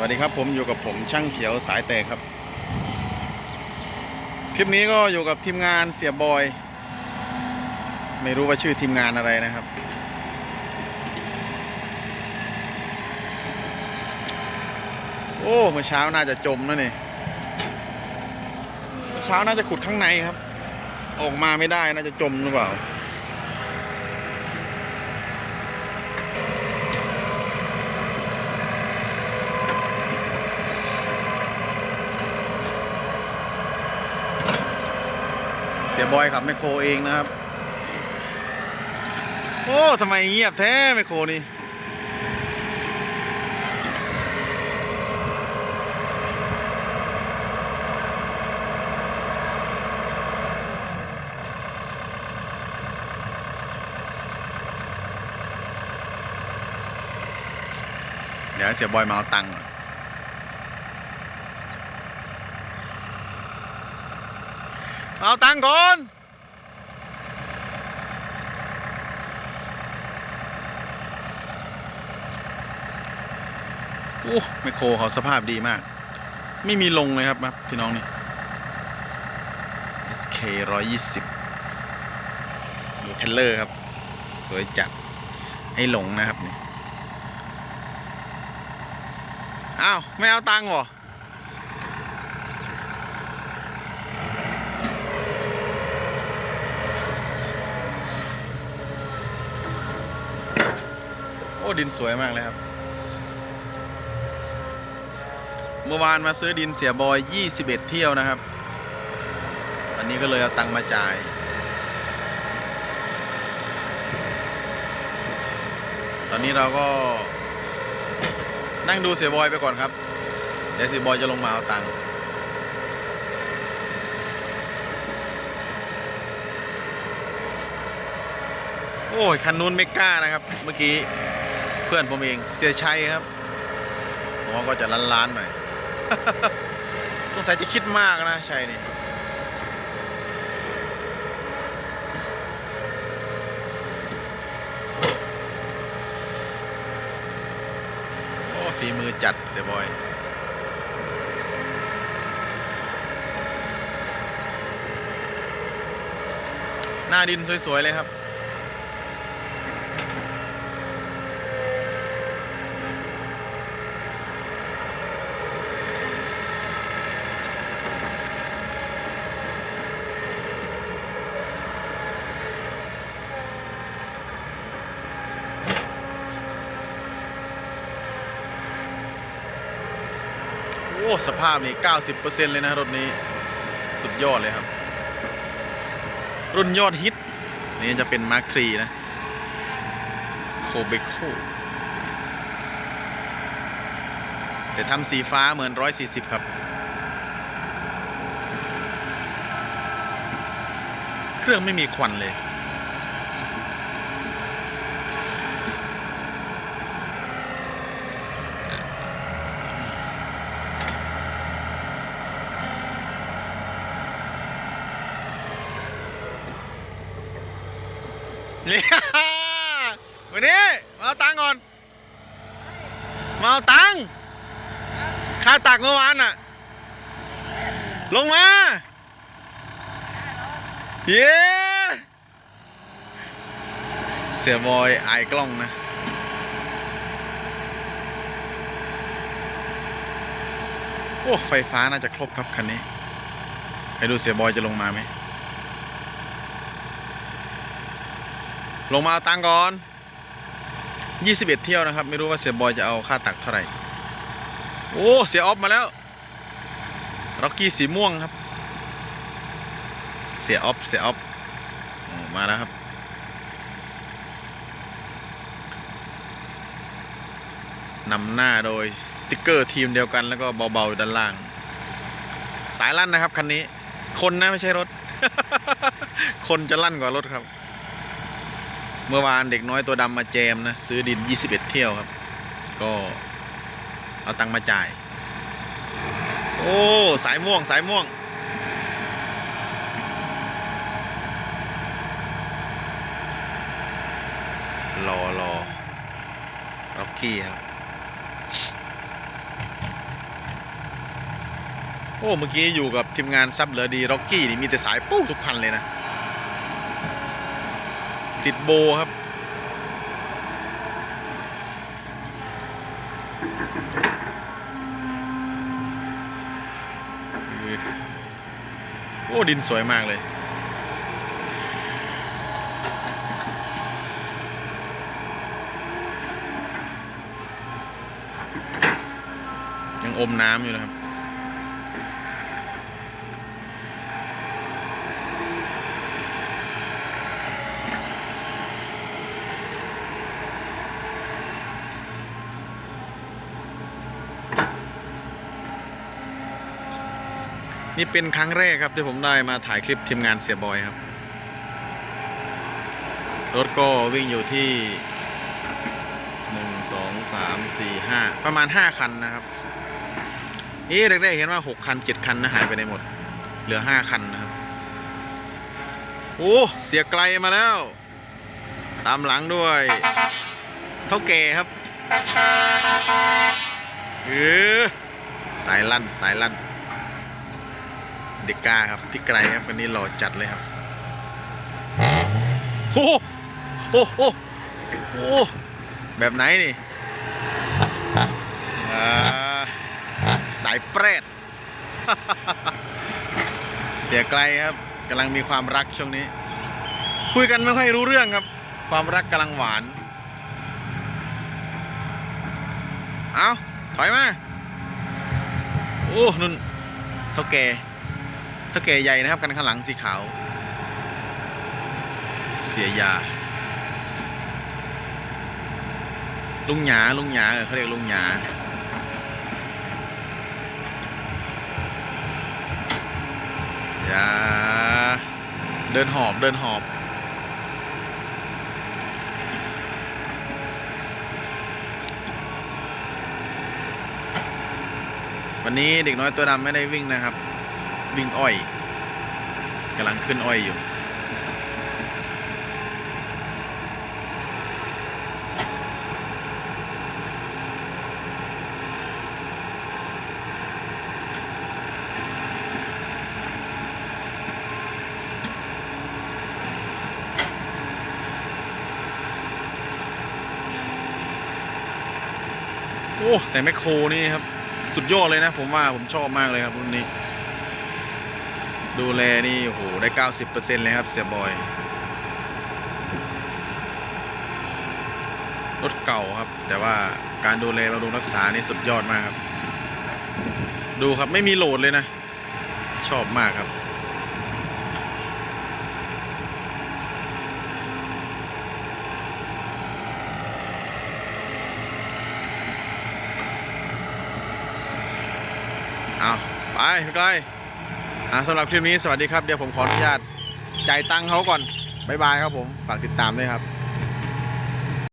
วัสดีครับผมอยู่กับผมช่างเขียวสายแตกครับ คลิปนี้ก็อยู่กับทีมงานเสียบอย ไม่รู้ว่าชื่อทีมงานอะไรนะครับ โอ้เมื่อเช้าน่าจะจมนะนี่เมื่อเช้าน่าจะขุดข้างในครับ ออกมาไม่ได้น่าจะจมหรือเปล่า สียบอยขับไมคโครเองนะครับ โอ้ทำไมเงียบแท้ไมคโครนี่เดี๋ยวเสียบอยมาเอาตังค์ก่อน เอาตังก่อน โอ้ไมคโครเขาสภาพดีมาก ไม่มีลงเลยครับพี่น้องนี่ SK 120ดูเทรลเลอร์ครับ สวยจัดให้หลงนะครับนี่ อ้าว ไม่เอาตังค์หรอ อ้ดินสวยมากเลยครับ เมื่อวานมาซื้อดินเสียบอย 21 เที่ยวนะครับวันนี้ก็เลยเอาตังค์มาจ่ายตอนนี้เราก็นั่งดูเสียบอยไปก่อนครับ เดี๋ยวเสียบอยจะลงมาเอาตังค์โอ้ยคันนู้นไม่กล้านะครับ เมื่อกี้ เพื่อนผมเองเสียชัยครับผมก็จะล้านๆหน่อยสงสัยจะคิดมากนะชัยนี่ฝีมือจัดเสียบอย หน้าดินสวย ๆ เลยครับ อ้สภาพนี่ 90%เลยนะรถนี้ สุดยอดเลยครับ รุ่นยอดฮิต นี่จะเป็นมาร์คทรีนะโคเบโคแต่ทำสีฟ้าเหมือน 140 ครับ เครื่องไม่มีควันเลยเนี่ย วันนี้มาเอาตังค์ก่อน มาเอาตังค์ค่าตักเมื่อวานน่ะ ลงมา เย้เสียบอยไอายกล้องนะโอ้ไฟฟ้าน่าจะครบครับคันนี้ให้ดูเสียบอยจะลงมาไหม ลงมาตังก่อน 21เที่ยวนะครับ ไม่รู้ว่าเสียบอยจะเอาค่าตักเท่าไหร่ โอ้ เสียออฟมาแล้วร็อกกี้สีม่วงครับ เสียออฟเสียออฟโอ้มาแล้วครับ นำหน้าโดยสติกเกอร์ทีมเดียวกันแล้วก็เบาๆด้านล่าง สายลั่นนะครับ คันนี้ คนนะไม่ใช่รถ คนจะลั่นกว่ารถครับ เมื่อวานเด็กน้อยตัวดำมาแจมนะ ซื้อดิน 21 เที่ยวครับ ก็เอาตังค์มาจ่าย โอ้ สายม่วงสายม่วง รอรอร็อกกี้ครับ โอ้ เมื่อกี้อยู่กับทีมงานซับเหลือดีร็อกกี้นี่มีแต่สายปู้ทุกคันเลยนะ ติดโบครับโอ้ดินสวยมากเลยยังอมน้ำอยู่นะครับ นี่เป็นครั้งแรกครับที่ผมได้มาถ่ายคลิปทีมงานเสียบอยครับ รถก็วิ่งอยู่ที่หนึ่งสองสามสี่ห้าประมาณห้าคันนะครับนี่แรกๆเห็นว่าหกคันเจ็ดคันนะหายไปในหมด เหลือห้าคันนะครับ โอ้เสียไกลมาแล้ว ตามหลังด้วยเท่าแก่ครับเออสายลั่นสายลั่น เด็กกล้าครับพี่ไกรครับวันนี้หล่อจัดเลยครับโอ้โหโอ้โหโอ้โหแบบไหนนี่อ่าสายเปรตเสียไกลครับกำลังมีความรักช่วงนี้ คุยกันไม่ค่อยรู้เรื่องครับ ความรักกำลังหวาน เอาถอยมา โอ้นุ่นเท่าแก่ เท่าแก่ใหญ่นะครับกันข้างหลังสีขาว เสียยา ลุงหยาลุงหยาเออเขาเรียกลุงหยาอย่าเดินหอบเดินหอบวันนี้เด็กน้อยตัวดำไม่ได้วิ่งนะครับ วิ่งอ้อยกำลังขึ้นอ้อยอยู่ โอ้ แต่แมคโครนี่ครับ สุดยอดเลยนะ ผมว่าผมชอบมากเลยครับรุ่นนี้ ดูแลนี่โอ้โหได้ 90%เลยครับเสียบอย รถเก่าครับ แต่ว่าการดูแลบำรุงรักษานี่สุดยอดมากครับ ดูครับไม่มีโหลดเลยนะ ชอบมากครับเอาไปไม่ไกล อ่าสำหรับคลิปนี้สวัสดีครับ เดี๋ยวผมขออนุญาตจ่ายตังค์เขาก่อน บ๊ายบายครับผม ฝากติดตามด้วยครับ